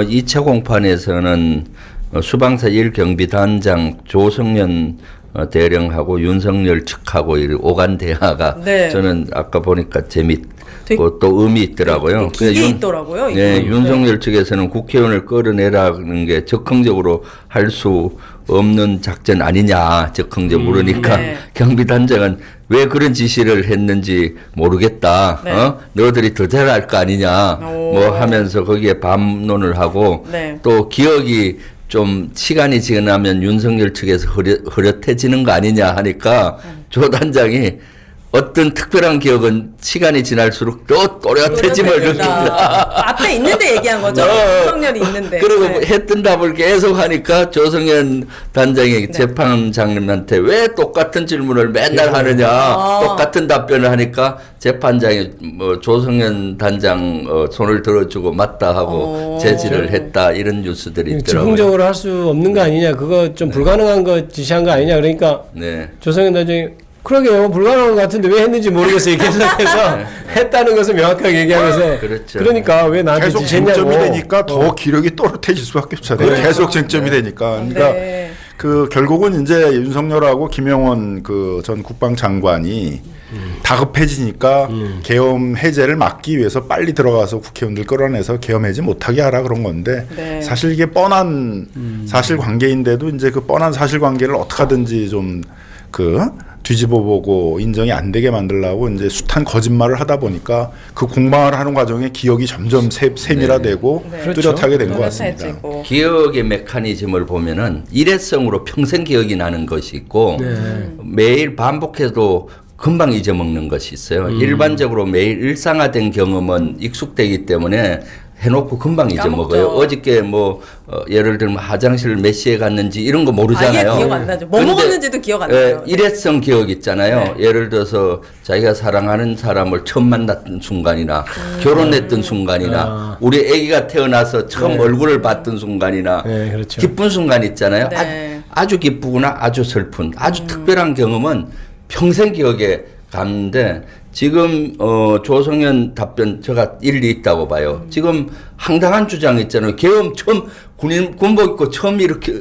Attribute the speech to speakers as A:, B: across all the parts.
A: 어, 2차 공판에서는 어, 수방사 1경비단장 조성년 어, 대령하고 윤석열 측하고 이 오간 대화가
B: 네.
A: 저는 아까 보니까 재밌고 또 의미 있더라고요.
B: 길게
A: 그래서
B: 있더라고요.
A: 네,
B: 네.
A: 윤석열 측에서는 국회의원을 끌어내라는 게 적극적으로 할 수 없는 작전 아니냐 적극적으로 물으니까
B: 네.
A: 경비단장은 왜 그런 지시를 했는지 모르겠다.
B: 네.
A: 어? 너희들이 더 잘할 거 아니냐.
B: 오.
A: 뭐 하면서 거기에 반론을 하고
B: 네.
A: 또 기억이 좀 시간이 지나면 윤석열 측에서 흐려, 흐릿해지는 거 아니냐 하니까
B: 음.
A: 조 단장이 어떤 특별한 기억은 시간이 지날수록 또 또렷해짐을. 느낀다.
B: 앞에 있는데 얘기한 거죠.
A: 어.
B: 윤석열이 있는데.
A: 그리고
B: 네.
A: 했던 답을 계속 하니까 조성현 단장이 재판장님한테 왜 똑같은 질문을 맨날 하느냐
B: 아.
A: 똑같은 답변을 하니까 재판장이 뭐 조성현 단장 어, 손을 들어주고 맞다 하고
B: 어.
A: 제지를 했다 이런 뉴스들이 있더라고요.
C: 즉흥적으로 할 수 없는 거 아니냐 그거 좀 불가능한 거 지시한 거 아니냐 그러니까
A: 네.
C: 조성현 단장이 그러게요 불가능한 것 같은데 왜 했는지 모르겠어요 이렇게 해서 했다는 것을 명확하게 얘기하면서
A: 그렇죠.
C: 러니까 왜 나한테
D: 계속 쟁점이 되니까 더
C: 어.
D: 기력이 또렷해질 수밖에 없잖아요.
C: 네.
D: 계속 쟁점이 되니까. 그러니까
B: 네.
D: 그 결국은 이제 윤석열하고 김영원 그 전 국방장관이 다급해지니까 계엄 해제를 막기 위해서 빨리 들어가서 국회의원들 끌어내서 계엄 해제 못하게 하라 그런 건데
B: 네.
D: 사실 이게 뻔한 사실관계인데도 이제 그 뻔한 사실관계를 어떻게 하든지 좀그 뒤집어 보고 인정이 안 되게 만들려고 이제 숱한 거짓말을 하다 보니까 그 공방을 하는 과정에 기억이 점점 세, 세밀화되고
B: 네.
C: 그렇죠.
D: 뚜렷하게 된 것 같습니다.
A: 기억의 메커니즘을 보면은 일회성으로 평생 기억이 나는 것이 있고
C: 네.
A: 매일 반복해도 금방 잊어먹는 것이 있어요.
C: 음.
A: 일반적으로 매일 일상화된 경험은 익숙되기 때문에 해놓고 금방 잊어먹어요.
B: 까먹죠.
A: 어저께 뭐 어, 예를 들면 화장실 몇 시에 갔는지 이런 거 모르잖아요.
B: 아예 기억 안 나죠. 뭐
A: 근데,
B: 먹었는지도 기억 안
A: 예,
B: 나요. 네.
A: 일회성 기억 있잖아요. 예를 들어서 자기가 사랑하는 사람을 처음 만났던 순간이나
B: 음.
A: 결혼했던 순간이나
C: 아.
A: 우리 아기가 태어나서 처음
C: 네.
A: 얼굴을 봤던 순간이나
C: 네, 그렇죠.
A: 기쁜 순간 있잖아요.
B: 네.
A: 아, 주 기쁘구나, 아주 슬픈, 아주 특별한 경험은 평생 기억에 가는데 지금 어 조성현 답변 제가 일리 있다고 봐요. 지금 황당한 주장 있잖아요. 계엄 처음 군인 군복 입고 처음 이렇게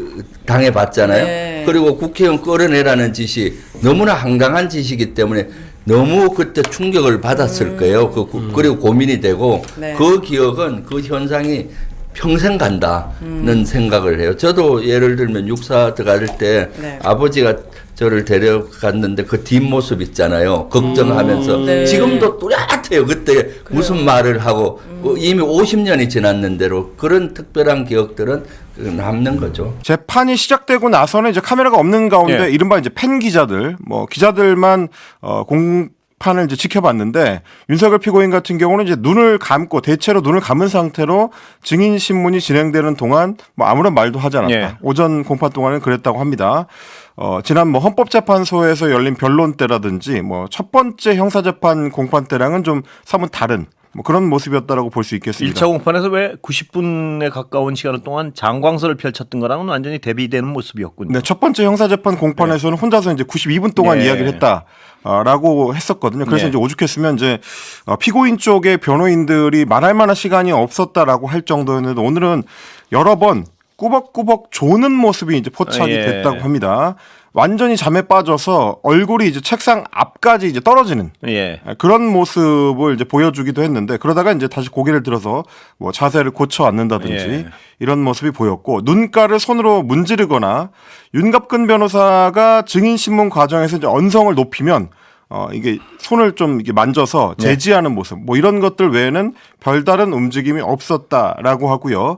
A: 당해봤잖아요.
B: 네.
A: 그리고 국회의원 끌어내라는 지시 너무나 황당한 지시이기 때문에 너무 그때 충격을 받았을 거예요. 그, 구- 그리고 고민이 되고
B: 음. 네.
A: 그 기억은 그 현상이 평생 간다는
B: 음.
A: 생각을 해요. 저도 예를 들면 육사 들어갈 때
B: 네.
A: 아버지가 저를 데려갔는데 그 뒷모습 있잖아요. 걱정하면서
B: 네.
A: 지금도 뚜렷해요. 그때 무슨 말을 하고
B: 음.
A: 어, 이미 50년이 지났는데로 그런 특별한 기억들은 남는 거죠.
E: 재판이 시작되고 나서는 이제 카메라가 없는 가운데
F: 예.
E: 이른바 이제 팬 기자들, 뭐 기자들만 어 공 판을 이제 지켜봤는데 윤석열 피고인 같은 경우는 이제 눈을 감고 대체로 눈을 감은 상태로 증인 신문이 진행되는 동안 뭐 아무런 말도 하지 않았다.
F: 예.
E: 오전 공판 동안은 그랬다고 합니다. 어, 지난 뭐 헌법재판소에서 열린 변론 때라든지 뭐 첫 번째 형사재판 공판 때랑은 좀 사뭇 다른 뭐 그런 모습이었다라고 볼 수 있겠습니다.
F: 1차 공판에서 왜 90분에 가까운 시간 동안 장광설을 펼쳤던 거랑은 완전히 대비되는 모습이었군요.
E: 네, 첫 번째 형사재판 공판에서는 혼자서 이제 92분 동안
F: 네.
E: 이야기를 했다라고 했었거든요. 그래서
F: 네.
E: 이제 오죽했으면 이제 어, 피고인 쪽의 변호인들이 말할 만한 시간이 없었다라고 할 정도였는데 오늘은 여러 번 꾸벅꾸벅 조는 모습이 이제 포착이
F: 예.
E: 됐다고 합니다. 완전히 잠에 빠져서 얼굴이 이제 책상 앞까지 이제 떨어지는
F: 예.
E: 그런 모습을 이제 보여주기도 했는데 그러다가 이제 다시 고개를 들어서 뭐 자세를 고쳐 앉는다든지
F: 예.
E: 이런 모습이 보였고 눈가를 손으로 문지르거나 윤갑근 변호사가 증인 신문 과정에서 이제 언성을 높이면 어 이게 손을 좀 이렇게 만져서
F: 네.
E: 제지하는 모습 뭐 이런 것들 외에는 별다른 움직임이 없었다라고 하고요.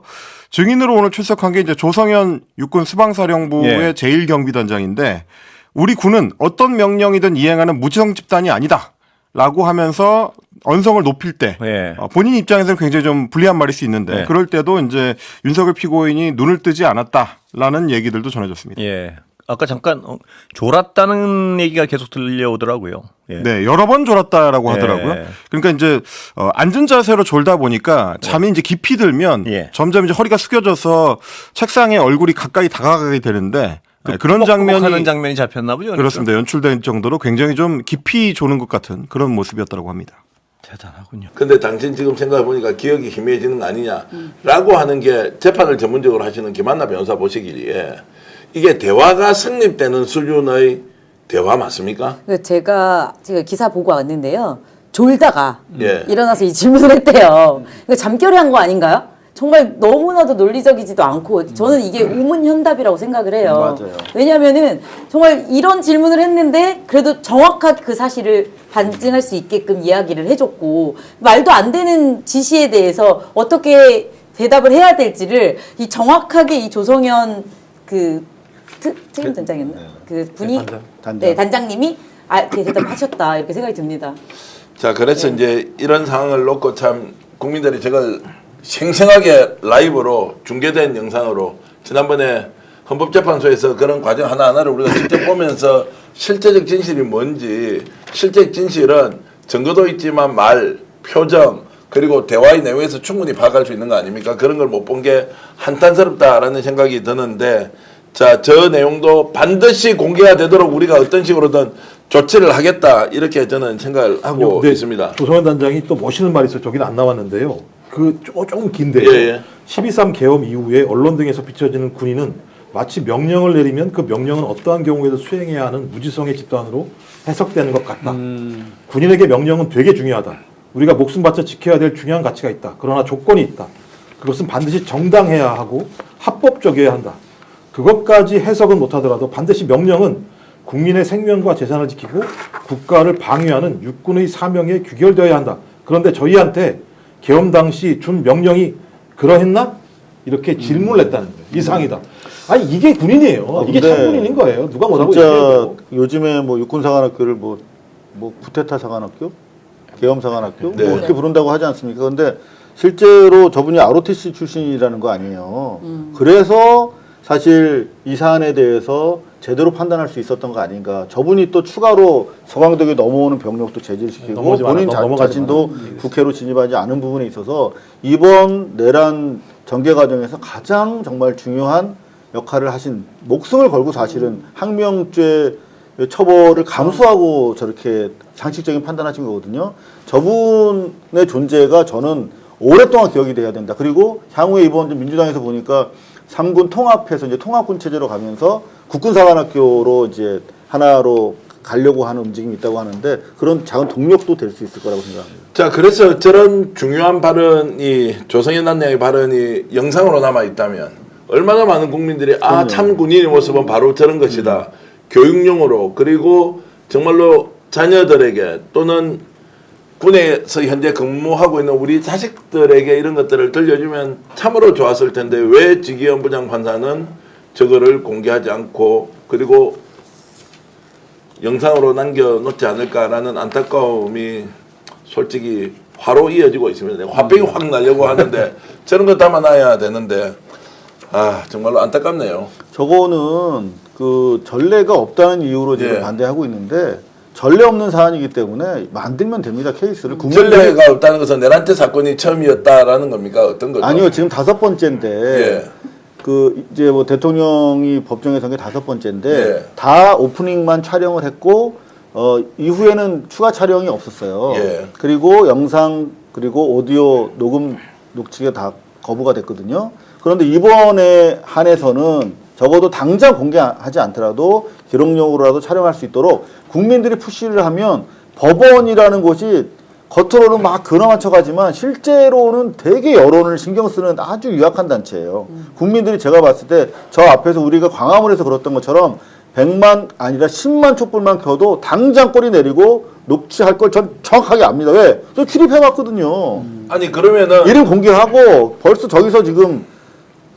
E: 증인으로 오늘 출석한 게 이제 조성현 육군 수방사령부의
F: 예.
E: 제1경비단장인데 우리 군은 어떤 명령이든 이행하는 무지성 집단이 아니다. 라고 하면서 언성을 높일 때
F: 예.
E: 어, 본인 입장에서는 굉장히 좀 불리한 말일 수 있는데
F: 네.
E: 그럴 때도 이제 윤석열 피고인이 눈을 뜨지 않았다라는 얘기들도 전해졌습니다.
F: 예. 아까 잠깐 어, 졸았다는 얘기가 계속 들려오더라고요. 예.
E: 네, 여러 번 졸았다라고
F: 예.
E: 하더라고요. 그러니까 이제 어, 앉은 자세로 졸다 보니까 잠이 이제 깊이 들면
F: 예.
E: 점점 이제 허리가 숙여져서 책상에 얼굴이 가까이 다가가게 되는데 네, 그런 장면이
F: 하는 장면이 잡혔나 보죠. 그러니까?
E: 그렇습니다. 연출된 정도로 굉장히 좀 깊이 조는 것 같은 그런 모습이었다고 합니다.
F: 대단하군요.
G: 근데 당신 지금 생각해 보니까 기억이 희미해지는 거 아니냐라고 하는 게 재판을 전문적으로 하시는 김한나 변호사 보시기에 이게 대화가 성립되는 수준의 대화 맞습니까?
H: 그 제가 제가 기사 보고 왔는데요. 졸다가
G: 예.
H: 일어나서 이 질문을 했대요. 이거 잠결에 한 거 아닌가요? 정말 너무나도 논리적이지도 않고 저는 이게 우문현답이라고 생각을 해요.
I: 맞아요.
H: 왜냐하면은 정말 이런 질문을 했는데 그래도 정확하게 그 사실을 반증할 수 있게끔 이야기를 해줬고 말도 안 되는 지시에 대해서 어떻게 대답을 해야 될지를 이 정확하게 이 조성현 그 트, 책임 단장이었나? 그 분이
I: 단장. 단장.
H: 네 단장님이 아, 그 대답 하셨다 이렇게 생각이 듭니다.
G: 자, 그래서 이제 이런 상황을 놓고 참 국민들이 저걸 생생하게 라이브로 중계된 영상으로 지난번에 헌법재판소에서 그런 과정 하나하나를 우리가 직접 보면서 실제적 진실이 뭔지 실제 진실은 증거도 있지만 말, 표정 그리고 대화의 내용에서 충분히 파악할 수 있는 거 아닙니까? 그런 걸 못 본 게 한탄스럽다라는 생각이 드는데 자, 저 내용도 반드시 공개가 되도록 우리가 어떤 식으로든 조치를 하겠다 이렇게 저는 생각을 하고 있습니다.
J: 조성현 단장이 또 멋있는 말이 있어요. 저기는 안 나왔는데요. 그 조- 조금 긴데요.
G: 예, 예.
J: 12.3 개엄 이후에 언론 등에서 비춰지는 군인은 마치 명령을 내리면 그 명령은 어떠한 경우에도 수행해야 하는 무지성의 집단으로 해석되는 것 같다. 군인에게 명령은 되게 중요하다. 우리가 목숨 바쳐 지켜야 될 중요한 가치가 있다. 그러나 조건이 있다. 그것은 반드시 정당해야 하고 합법적이어야 한다. 그것까지 해석은 못하더라도 반드시 명령은 국민의 생명과 재산을 지키고 국가를 방위하는 육군의 사명에 규결되어야 한다. 그런데 저희한테 계엄 당시 준 명령이 그러했나? 이렇게 질문을 했다는 거예요. 이상이다. 아니 이게 군인이에요.
I: 아,
J: 이게
I: 근데
J: 참군인인 거예요. 누가 뭐라고
I: 진짜
J: 얘기해도.
I: 요즘에 뭐 육군사관학교를 뭐, 뭐 쿠데타 사관학교, 계엄사관학교
G: 네.
I: 뭐 이렇게 부른다고 하지 않습니까? 근데 실제로 저분이 ROTC 출신이라는 거 아니에요. 그래서 사실 이 사안에 대해서 제대로 판단할 수 있었던 거 아닌가. 저분이 또 추가로 서강덕에 넘어오는 병력도 제재시키고 본인
J: 마라,
I: 자, 자신도
J: 마라.
I: 국회로 진입하지 않은 부분에 있어서 이번 내란 전개 과정에서 가장 정말 중요한 역할을 하신 목숨을 걸고 사실은 항명죄 처벌을 감수하고 저렇게 상식적인 판단하신 거거든요. 저분의 존재가 저는 오랫동안 기억이 돼야 된다. 그리고 향후에 이번 좀 민주당에서 보니까 삼군 통합해서 이제 통합군 체제로 가면서 국군사관학교로 이제 하나로 가려고 하는 움직임이 있다고 하는데 그런 작은 동력도 될 수 있을 거라고 생각합니다.
G: 자, 그래서 저런 중요한 발언이 조성현 단장의 발언이 영상으로 남아 있다면 얼마나 많은 국민들이 아, 참 군인의 모습은 바로 저런 것이다. 교육용으로 그리고 정말로 자녀들에게 또는 군에서 현재 근무하고 있는 우리 자식들에게 이런 것들을 들려주면 참으로 좋았을 텐데 왜 지기현 부장 판사는 저거를 공개하지 않고 그리고 영상으로 남겨놓지 않을까라는 안타까움이 솔직히 화로 이어지고 있습니다. 화병이 확 나려고 하는데 저런 거 담아놔야 되는데 아 정말로 안타깝네요.
I: 저거는 그 전례가 없다는 이유로 지금
G: 예.
I: 반대하고 있는데 전례 없는 사안이기 때문에 만들면 됩니다 케이스를
G: 전례가 없다는 것은 내란태 사건이 처음이었다라는 겁니까? 어떤 거죠?
I: 아니요 지금 다섯 번째인데
G: 예.
I: 그 이제 뭐 대통령이 법정에 선게 다섯 번째인데
G: 예.
I: 다 오프닝만 촬영을 했고 어 이후에는 추가 촬영이 없었어요.
G: 예.
I: 그리고 영상 그리고 오디오 녹음 녹취가 다 거부가 됐거든요. 그런데 이번에 한해서는 적어도 당장 공개하지 않더라도 기록용으로라도 촬영할 수 있도록 국민들이 푸시를 하면 법원이라는 곳이 겉으로는 막 근엄맞춰가지만 실제로는 되게 여론을 신경 쓰는 아주 유약한 단체예요. 국민들이 제가 봤을 때 저 앞에서 우리가 광화문에서 그랬던 것처럼 100만 아니라 10만 촛불만 켜도 당장 꼬리 내리고 녹취할 걸 전 정확하게 압니다. 왜? 저 출입해 봤거든요.
G: 아니 그러면은
I: 이름 공개하고 벌써 저기서 지금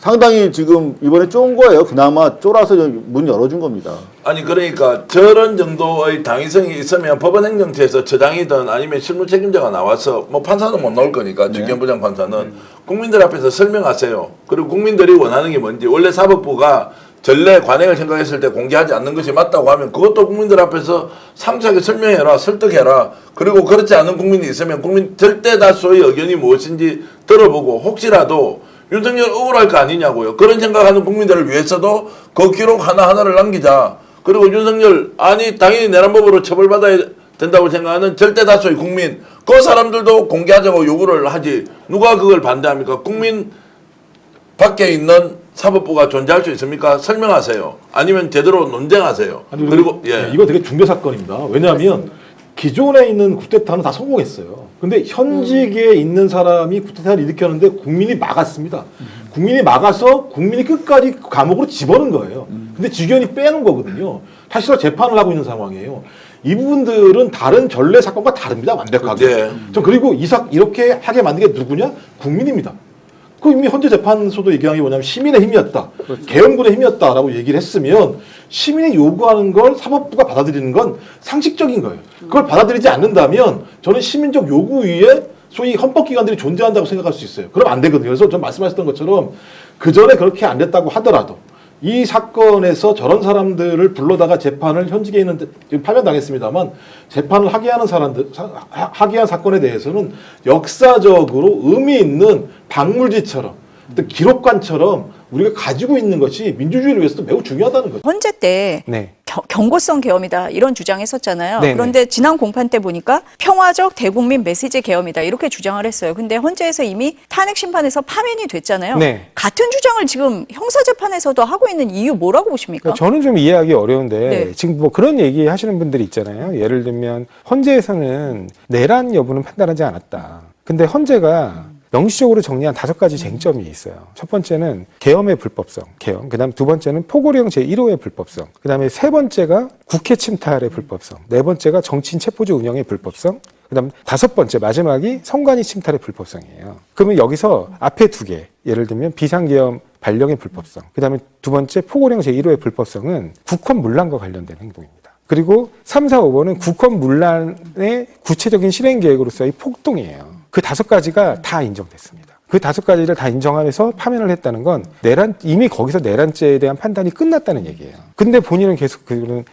I: 상당히 지금 이번에 쫀 거예요. 그나마 쫄아서 문 열어준 겁니다.
G: 아니 그러니까 저런 정도의 당위성이 있으면 법원 행정처에서 처장이든 아니면 실무 책임자가 나와서 뭐 판사는 못 나올 거니까 직경 부장 판사는 국민들 앞에서 설명하세요. 그리고 국민들이 원하는 게 뭔지 원래 사법부가 전례 관행을 생각했을 때 공개하지 않는 것이 맞다고 하면 그것도 국민들 앞에서 상세하게 설명해라 설득해라 그리고 그렇지 않은 국민이 있으면 국민 절대 다수의 의견이 무엇인지 들어보고 혹시라도 윤석열 억울할 거 아니냐고요. 그런 생각하는 국민들을 위해서도 그 기록 하나하나를 남기자. 그리고 윤석열, 아니, 당연히 내란법으로 처벌받아야 된다고 생각하는 절대 다수의 국민 그 사람들도 공개하자고 요구를 하지 누가 그걸 반대합니까? 국민 밖에 있는 사법부가 존재할 수 있습니까? 설명하세요. 아니면 제대로 논쟁하세요.
J: 아니,
G: 그리고
J: 예.
G: 예.
J: 이거 되게 중대 사건입니다. 왜냐하면 기존에 있는 쿠데타는 다 성공했어요. 근데 현직에 있는 사람이 쿠데타를 일으켰는데 국민이 막았습니다. 국민이 막아서 국민이 끝까지 감옥으로 집어넣은 거예요. 근데 직원이 빼는 거거든요. 사실은 재판을 하고 있는 상황이에요. 이 부분들은 다른 전례 사건과 다릅니다. 완벽하게.
G: 네.
J: 저 그리고 이삭 이렇게 하게 만든 게 누구냐? 국민입니다. 그 이미 현재 재판소도 얘기한 게 뭐냐면 시민의 힘이었다. 계엄군의 힘이었다라고 얘기를 했으면 시민이 요구하는 걸 사법부가 받아들이는 건 상식적인 거예요. 그걸 받아들이지 않는다면 저는 시민적 요구 위에 소위 헌법기관들이 존재한다고 생각할 수 있어요. 그럼 안 되거든요. 그래서 전 말씀하셨던 것처럼 그 전에 그렇게 안 됐다고 하더라도 이 사건에서 저런 사람들을 불러다가 재판을 현직에 있는 데- 지금 파면당했습니다만 재판을 하게 하는 사람들 하게 한 사건에 대해서는 역사적으로 의미 있는 박물지처럼 또 기록관처럼 우리가 가지고 있는 것이 민주주의를 위해서도 매우 중요하다는 거죠.
K: 헌재 때
C: 네.
K: 겨- 경고성 계엄이다 이런 주장했었잖아요.
C: 네네.
K: 그런데 지난 공판 때 보니까 평화적 대국민 메시지 계엄이다 이렇게 주장을 했어요. 근데 헌재에서 이미 탄핵 심판에서 파면이 됐잖아요.
C: 네.
K: 같은 주장을 지금 형사 재판에서도 하고 있는 이유 뭐라고 보십니까?
C: 그러니까 저는 좀 이해하기 어려운데
K: 네.
C: 지금 뭐 그런 얘기 하시는 분들이 있잖아요. 예를 들면 헌재에서는 내란 여부는 판단하지 않았다. 근데 헌재가 명시적으로 정리한 다섯 가지 쟁점이 있어요. 첫 번째는 계엄의 불법성, 계엄. 그다음 두 번째는 포고령 제1호의 불법성. 그다음에 세 번째가 국회 침탈의 불법성. 네 번째가 정치인 체포조 운영의 불법성. 그다음 다섯 번째 마지막이 성관이 침탈의 불법성이에요. 그러면 여기서 앞에 두 개, 예를 들면 비상계엄 발령의 불법성. 그다음에 두 번째 포고령 제1호의 불법성은 국헌 문란과 관련된 행동입니다. 그리고 3, 4, 5번은 국헌 문란의 구체적인 실행 계획으로서의 폭동이에요. 그 다섯 가지가 다 인정됐습니다. 그 다섯 가지를 다 인정하면서 파면을 했다는 건 내란 이미 거기서 내란죄에 대한 판단이 끝났다는 얘기예요. 근데 본인은 계속 그거는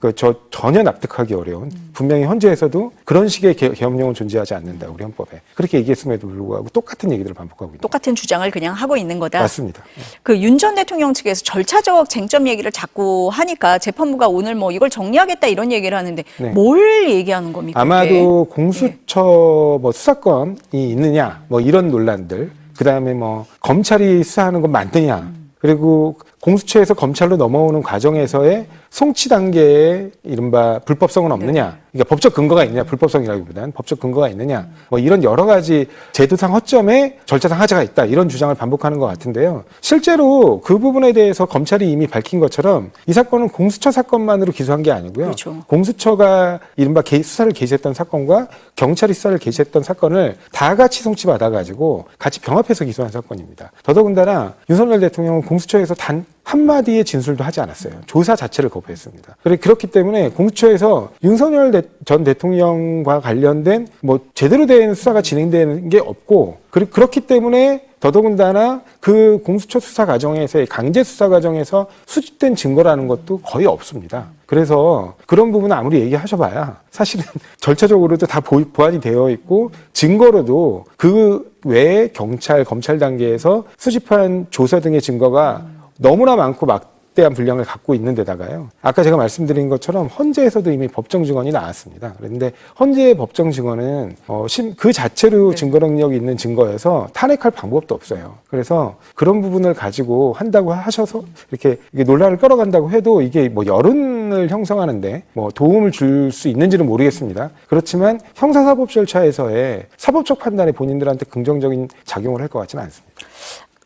C: 그저 전혀 납득하기 어려운 분명히 헌재에서도 그런 식의 개- 계엄령은 존재하지 않는다 우리 헌법에 그렇게 얘기했음에도 불구하고 똑같은 얘기들을 반복하고 있는
K: 똑같은 주장을 그냥 하고 있는 거다.
C: 맞습니다.
K: 그 윤 전 대통령 측에서 절차적 쟁점 얘기를 자꾸 하니까 재판부가 오늘 뭐 이걸 정리하겠다 이런 얘기를 하는데
C: 네.
K: 뭘 얘기하는 겁니까? 그게?
C: 아마도 공수처 뭐 수사권이 있느냐 뭐 이런 논란들 그 다음에 뭐 검찰이 수사하는 건 맞느냐 그리고 공수처에서 검찰로 넘어오는 과정에서의 송치 단계에 이른바 불법성은 없느냐. 그러니까 법적 근거가 있느냐 불법성이라기보다는 법적 근거가 있느냐. 뭐 이런 여러 가지 제도상 허점에 절차상 하자가 있다. 이런 주장을 반복하는 것 같은데요. 실제로 그 부분에 대해서 검찰이 이미 밝힌 것처럼 이 사건은 공수처 사건만으로 기소한 게 아니고요.
K: 그렇죠.
C: 공수처가 이른바 개- 수사를 개시했던 사건과 경찰이 수사를 개시했던 사건을 다 같이 송치받아가지고 같이 병합해서 기소한 사건입니다. 더더군다나 윤석열 대통령은 공수처에서 단 한마디의 진술도 하지 않았어요. 조사 자체를 거부했습니다. 그렇기 때문에 공수처에서 윤석열 대- 전 대통령과 관련된 뭐 제대로 된 수사가 진행되는 게 없고 그렇기 때문에 더더군다나 그 공수처 수사 과정에서의 강제 수사 과정에서 수집된 증거라는 것도 거의 없습니다. 그래서 그런 부분은 아무리 얘기하셔봐야 사실은 절차적으로도 다 보- 보완이 되어 있고 증거로도 그 외에 경찰, 검찰 단계에서 수집한 조사 등의 증거가 너무나 많고 막대한 분량을 갖고 있는 데다가요. 아까 제가 말씀드린 것처럼 헌재에서도 이미 법정 증언이 나왔습니다. 그런데 헌재의 법정 증언은 어, 심- 그 자체로 증거 능력이 있는 증거여서 탄핵할 방법도 없어요. 그래서 그런 부분을 가지고 한다고 하셔서 이렇게 이게 논란을 끌어간다고 해도 이게 뭐 여론을 형성하는데 뭐 도움을 줄 수 있는지는 모르겠습니다. 그렇지만 형사사법 절차에서의 사법적 판단에 본인들한테 긍정적인 작용을 할 것 같지는 않습니다.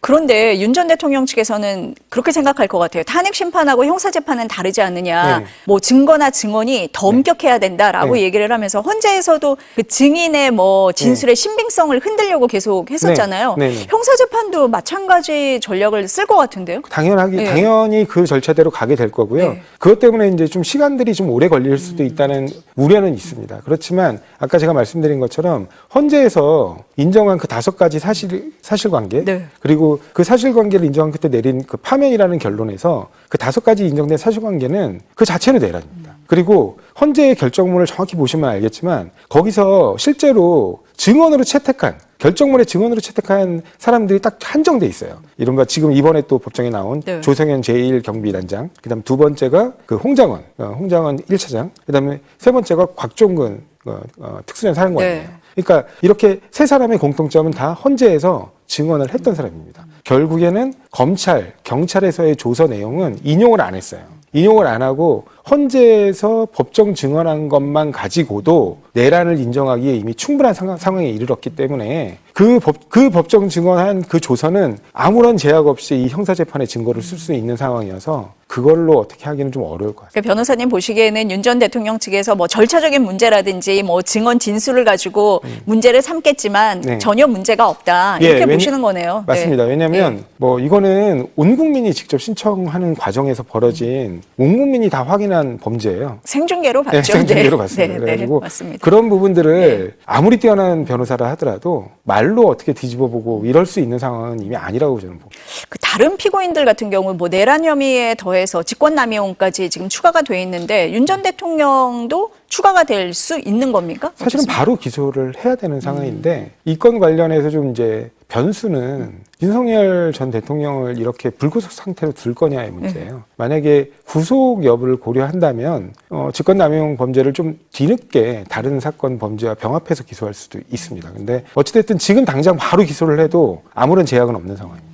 K: 그런데 윤 전 대통령 측에서는 그렇게 생각할 것 같아요. 탄핵 심판하고 형사 재판은 다르지 않느냐.
C: 네.
K: 뭐 증거나 증언이 더 엄격해야 된다라고
C: 네.
K: 얘기를 하면서 헌재에서도 그 증인의 뭐 진술의 신빙성을 흔들려고 계속 했었잖아요.
C: 네. 네, 네.
K: 형사 재판도 마찬가지 전략을 쓸 것 같은데요.
C: 당연하게
K: 네.
C: 당연히 그 절차대로 가게 될 거고요.
K: 네.
C: 그것 때문에 이제 좀 시간들이 좀 오래 걸릴 수도 있다는 우려는 있습니다. 그렇지만 아까 제가 말씀드린 것처럼 헌재에서 인정한 그 다섯 가지 사실 사실관계
K: 네.
C: 그리고 그 사실관계를 인정한 그때 내린 그 파면이라는 결론에서 그 다섯 가지 인정된 사실관계는 그 자체로 내란입니다. 그리고 헌재의 결정문을 정확히 보시면 알겠지만 거기서 실제로 증언으로 채택한 결정문에 증언으로 채택한 사람들이 딱 한정돼 있어요. 이른바 지금 이번에 또 법정에 나온
K: 네.
C: 조성현 제1경비단장, 그다음 두 번째가 그 홍장원, 어, 홍장원 1차장, 그다음에 세 번째가 곽종근 어, 어, 특수전 사령관이에요.
K: 네.
C: 그러니까 이렇게 세 사람의 공통점은 다 헌재에서 증언을 했던 사람입니다. 결국에는 검찰, 경찰에서의 조서 내용은 인용을 안 했어요. 인용을 안 하고 헌재에서 법정 증언한 것만 가지고도 내란을 인정하기에 이미 충분한 상황, 상황에 이르렀기 때문에 그, 법, 그 법정 증언한 그 조서는 아무런 제약 없이 이 형사재판에 증거를 쓸 수 있는 상황이어서 그걸로 어떻게 하기는 좀 어려울 것 같습니다.
K: 그 변호사님 보시기에는 윤 전 대통령 측에서 뭐 절차적인 문제라든지 뭐 증언 진술을 가지고 문제를 삼겠지만
C: 네.
K: 전혀 문제가 없다
C: 예,
K: 이렇게
C: 왜냐-
K: 보시는 거네요.
C: 맞습니다.
K: 네.
C: 왜냐하면 뭐 이거는 온 국민이 직접 신청하는 과정에서 벌어진 온 국민이 다 확인한 범죄예요.
K: 생중계로 봤죠.
C: 네, 생중계로
K: 네.
C: 봤습니다.
K: 네, 네,
C: 그래가지고
K: 맞습니다.
C: 그런 부분들을 아무리 뛰어난 변호사라 하더라도 말로 어떻게 뒤집어보고 이럴 수 있는 상황은 이미 아니라고 저는 봅니다.
K: 그 다른 피고인들 같은 경우 뭐 내란 혐의에 더해서 직권남용까지 지금 추가가 돼 있는데 윤 전 대통령도 추가가 될 수 있는 겁니까?
C: 사실은? 바로 기소를 해야 되는 상황인데 이건 관련해서 좀 이제 변수는 윤석열 전 대통령을 이렇게 불구속 상태로 둘 거냐의 문제예요. 만약에 구속 여부를 고려한다면 어, 직권남용 범죄를 좀 뒤늦게 다른 사건 범죄와 병합해서 기소할 수도 있습니다. 근데 어찌됐든 지금 당장 바로 기소를 해도 아무런 제약은 없는 상황입니다.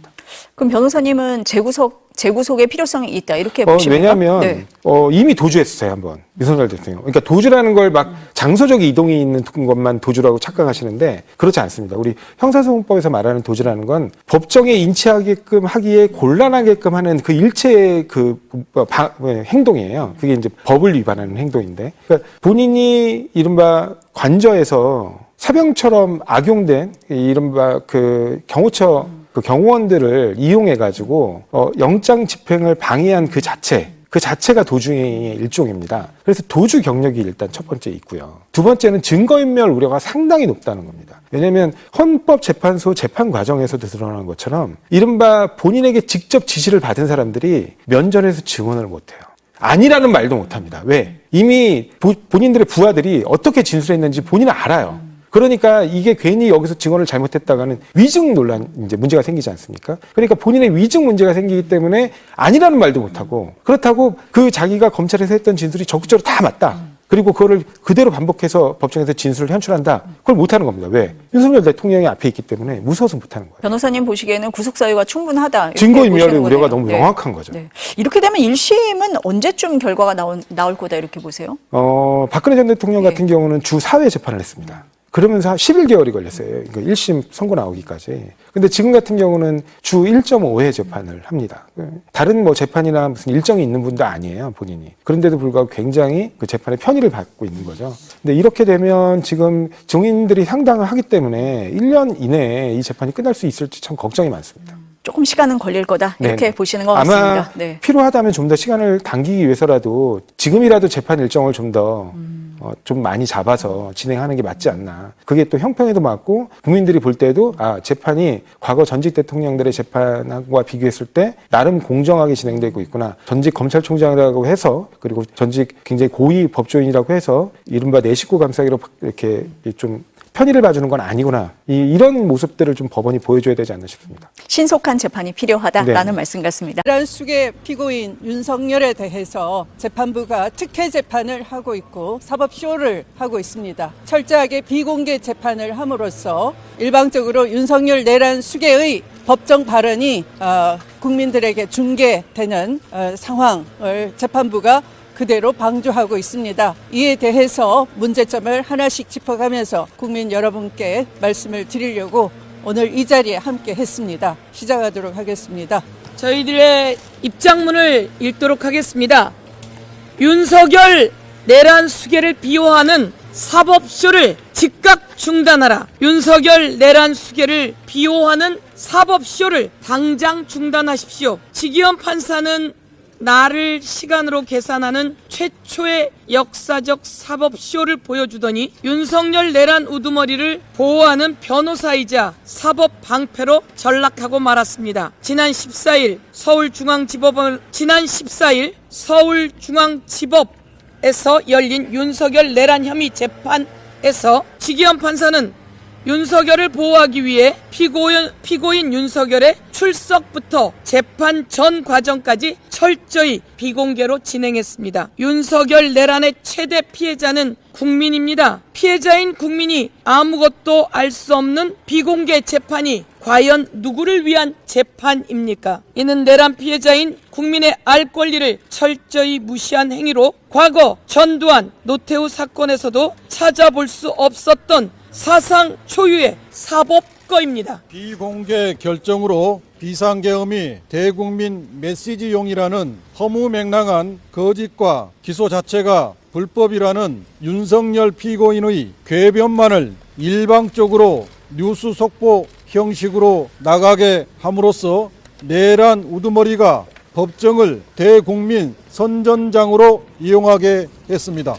K: 그럼 변호사님은 재구속 재구속의 필요성이 있다 이렇게
C: 어,
K: 보십니까?
C: 왜냐하면
K: 네.
C: 어, 이미 도주했어요 한번 윤석열 대통령. 그러니까 도주라는 걸 막 장소적 이동이 있는 것만 도주라고 착각하시는데 그렇지 않습니다. 우리 형사소송법에서 말하는 도주라는 건 법정에 인치하게끔 하기에 곤란하게끔 하는 그 일체의 그 뭐, 바- 뭐, 행동이에요. 그게 이제 법을 위반하는 행동인데 그러니까 본인이 이른바 관저에서 사병처럼 악용된 이 이른바 그 경호처 그 경호원들을 이용해 가지고 어, 영장 집행을 방해한 그 자체 그 자체가 도주의 일종입니다. 그래서 도주 경력이 일단 첫 번째 있고요. 두 번째는 증거인멸 우려가 상당히 높다는 겁니다. 왜냐하면 헌법재판소 재판 과정에서도 드러난 것처럼 이른바 본인에게 직접 지시를 받은 사람들이 면전에서 증언을 못해요. 아니라는 말도 못합니다. 왜? 이미 보- 본인들의 부하들이 어떻게 진술했는지 본인은 알아요. 그러니까 이게 괜히 여기서 증언을 잘못했다가는 위증 논란 이제 문제가 생기지 않습니까? 그러니까 본인의 위증 문제가 생기기 때문에 아니라는 말도 못하고 그렇다고 그 자기가 검찰에서 했던 진술이 적극적으로 다 맞다. 그리고 그거를 그대로 반복해서 법정에서 진술을 현출한다. 그걸 못하는 겁니다. 왜? 윤석열 대통령이 앞에 있기 때문에 무서워서 못하는 거예요.
K: 변호사님 보시기에는 구속 사유가 충분하다.
C: 증거인멸의 우려가. 너무
K: 네.
C: 명확한 거죠.
K: 네. 이렇게 되면 1심은 언제쯤 결과가 나온, 나올 거다 이렇게 보세요?
C: 어, 박근혜 전 대통령
K: 네.
C: 같은 경우는 주 4회 재판을 했습니다. 그러면서 11개월이 걸렸어요. 이거 1심 선고 나오기까지. 근데 지금 같은 경우는 주 1.5회 재판을 합니다. 다른 뭐 재판이나 무슨 일정이 있는 분도 아니에요, 본인이. 그런데도 불구하고 굉장히 그 재판의 편의를 받고 있는 거죠. 근데 이렇게 되면 지금 증인들이 상당을 하기 때문에 1년 이내에 이 재판이 끝날 수 있을지 참 걱정이 많습니다.
K: 조금 시간은 걸릴 거다 이렇게
C: 네네.
K: 보시는 것 같습니다. 네.
C: 필요하다면 좀 더 시간을 당기기 위해서라도 지금이라도 재판 일정을 좀더 어, 좀 많이 잡아서 진행하는 게 맞지 않나. 그게 또 형평에도 맞고 국민들이 볼 때도 아 재판이 과거 전직 대통령들의 재판과 비교했을 때 나름 공정하게 진행되고 있구나. 전직 검찰총장이라고 해서 그리고 전직 굉장히 고위 법조인이라고 해서 이른바 내 식구 감싸기로 이렇게 좀 편의를 봐주는 건 아니구나. 이, 이런 모습들을 좀 법원이 보여줘야 되지 않나 싶습니다.
K: 신속한 재판이 필요하다라는
C: 네.
K: 말씀 같습니다.
L: 내란 수계 피고인 윤석열에 대해서 재판부가 특혜 재판을 하고 있고 사법쇼를 하고 있습니다. 철저하게 비공개 재판을 함으로써 일방적으로 윤석열 내란 수계의 법정 발언이 어, 국민들에게 중계되는 어, 상황을 재판부가 그대로 방조하고 있습니다. 이에 대해서 문제점을 하나씩 짚어가면서 국민 여러분께 말씀을 드리려고 오늘 이 자리에 함께 했습니다. 시작하도록 하겠습니다.
M: 저희들의 입장문을 읽도록 하겠습니다. 윤석열 내란 수계를 비호하는 사법쇼를 즉각 중단하라. 윤석열 내란 수계를 비호하는 사법쇼를 당장 중단하십시오. 지기현 판사는 나를 시간으로 계산하는 최초의 역사적 사법쇼를 보여주더니 윤석열 내란 우두머리를 보호하는 변호사이자 사법 방패로 전락하고 말았습니다. 지난 14일 서울중앙지법은 지난 14일 서울중앙지법에서 열린 윤석열 내란 혐의 재판에서 지기현 판사는 윤석열을 보호하기 위해 피고인, 피고인 윤석열의 출석부터 재판 전 과정까지 철저히 비공개로 진행했습니다. 윤석열 내란의 최대 피해자는 국민입니다. 피해자인 국민이 아무것도 알 수 없는 비공개 재판이 과연 누구를 위한 재판입니까? 이는 내란 피해자인 국민의 알 권리를 철저히 무시한 행위로 과거 전두환 노태우 사건에서도 찾아볼 수 없었던 사상 초유의 사법거입니다.
N: 비공개 결정으로 비상계엄이 대국민 메시지용이라는 허무맹랑한 거짓과 기소 자체가 불법이라는 윤석열 피고인의 궤변만을 일방적으로 뉴스 속보 형식으로 나가게 함으로써 내란 우두머리가 법정을 대국민 선전장으로 이용하게 했습니다.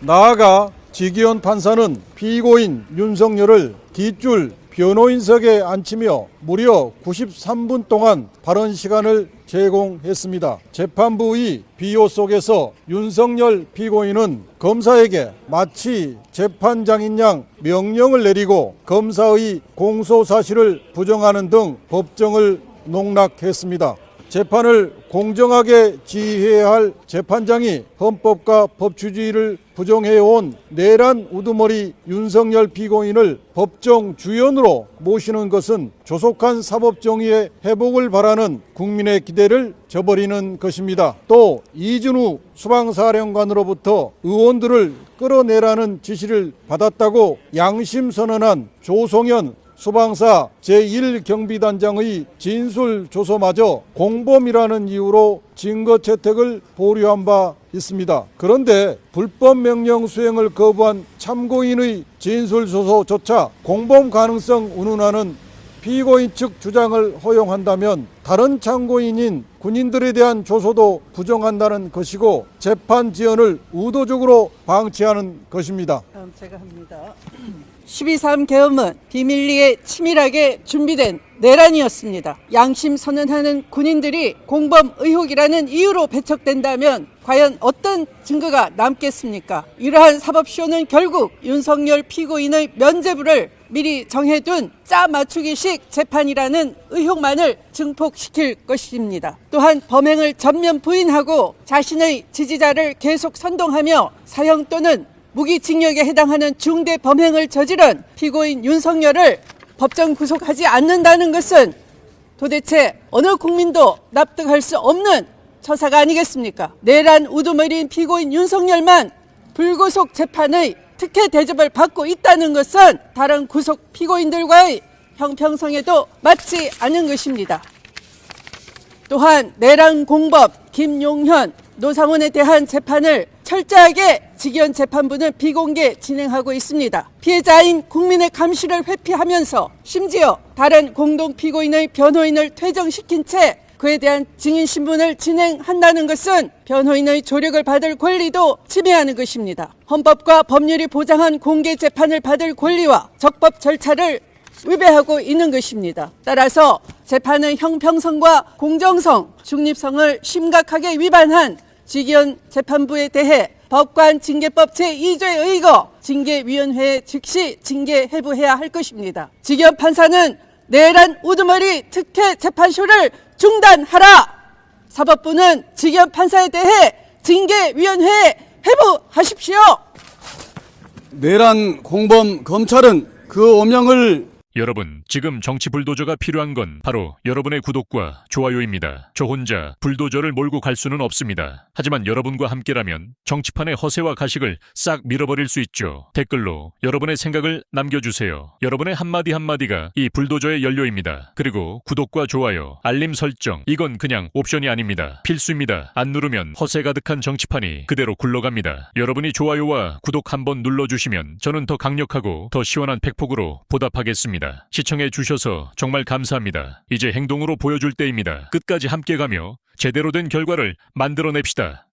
N: 나아가 지기현 판사는 피고인 윤석열을 뒷줄 변호인석에 앉히며 무려 93분 동안 발언 시간을 제공했습니다. 재판부의 비호 속에서 윤석열 피고인은 검사에게 마치 재판장인 양 명령을 내리고 검사의 공소 사실을 부정하는 등 법정을 농락했습니다. 재판을 공정하게 지휘해야 할 재판장이 헌법과 법치주의를 부정해온 내란 우두머리 윤석열 피고인을 법정 주연으로 모시는 것은 조속한 사법정의의 회복을 바라는 국민의 기대를 저버리는 것입니다. 또 이준우 수방사령관으로부터 의원들을 끌어내라는 지시를 받았다고 양심 선언한 조성현 수방사 제1경비단장의 진술 조서마저 공범이라는 이유로 증거 채택을 보류한 바 있습니다. 그런데 불법 명령 수행을 거부한 참고인의 진술 조서조차 공범 가능성 운운하는 피고인 측 주장을 허용한다면 다른 참고인인 군인들에 대한 조소도 부정한다는 것이고 재판 지연을 의도적으로 방치하는 것입니다.
L: 다음 제가 합니다. 12.3 계엄은 비밀리에 치밀하게 준비된 내란이었습니다. 양심 선언하는 군인들이 공범 의혹이라는 이유로 배척된다면 과연 어떤 증거가 남겠습니까? 이러한 사법쇼는 결국 윤석열 피고인의 면죄부를 미리 정해둔 짜 맞추기식 재판이라는 의혹만을 증폭시킬 것입니다. 또한 범행을 전면 부인하고 자신의 지지자를 계속 선동하며 사형 또는 무기징역에 해당하는 중대 범행을 저지른 피고인 윤석열을 법정 구속하지 않는다는 것은 도대체 어느 국민도 납득할 수 없는 처사가 아니겠습니까? 내란 우두머리인 피고인 윤석열만 불구속 재판의 특혜 대접을 받고 있다는 것은 다른 구속 피고인들과의 형평성에도 맞지 않은 것입니다. 또한 내란 공범 김용현, 노상원에 대한 재판을 철저하게 직연 재판부는 비공개 진행하고 있습니다. 피해자인 국민의 감시를 회피하면서 심지어 다른 공동 피고인의 변호인을 퇴정시킨 채 그에 대한 증인 신문을 진행한다는 것은 변호인의 조력을 받을 권리도 침해하는 것입니다. 헌법과 법률이 보장한 공개 재판을 받을 권리와 적법 절차를 위배하고 있는 것입니다. 따라서 재판의 형평성과 공정성, 중립성을 심각하게 위반한 지기현 재판부에 대해 법관 징계법 제2조에 의거 징계위원회에 즉시 징계 해부해야 할 것입니다. 지기현 판사는 내란 우두머리 특혜 재판쇼를 중단하라. 사법부는 지기현 판사에 대해 징계위원회에 해부하십시오.
N: 내란 공범 검찰은 그 오명을
O: 여러분, 지금 정치 불도저가 필요한 건 바로 여러분의 구독과 좋아요입니다. 저 혼자 불도저를 몰고 갈 수는 없습니다. 하지만 여러분과 함께라면 정치판의 허세와 가식을 싹 밀어버릴 수 있죠. 댓글로 여러분의 생각을 남겨주세요. 여러분의 한마디 한마디가 이 불도저의 연료입니다. 그리고 구독과 좋아요, 알림 설정, 이건 그냥 옵션이 아닙니다. 필수입니다. 안 누르면 허세 가득한 정치판이 그대로 굴러갑니다. 여러분이 좋아요와 구독 한번 눌러주시면 저는 더 강력하고 더 시원한 팩폭으로 보답하겠 습니다. 시청해 주셔서 정말 감사합니다. 이제 행동으로 보여줄 때입니다. 끝까지 함께 가며 제대로 된 결과를 만들어냅시다.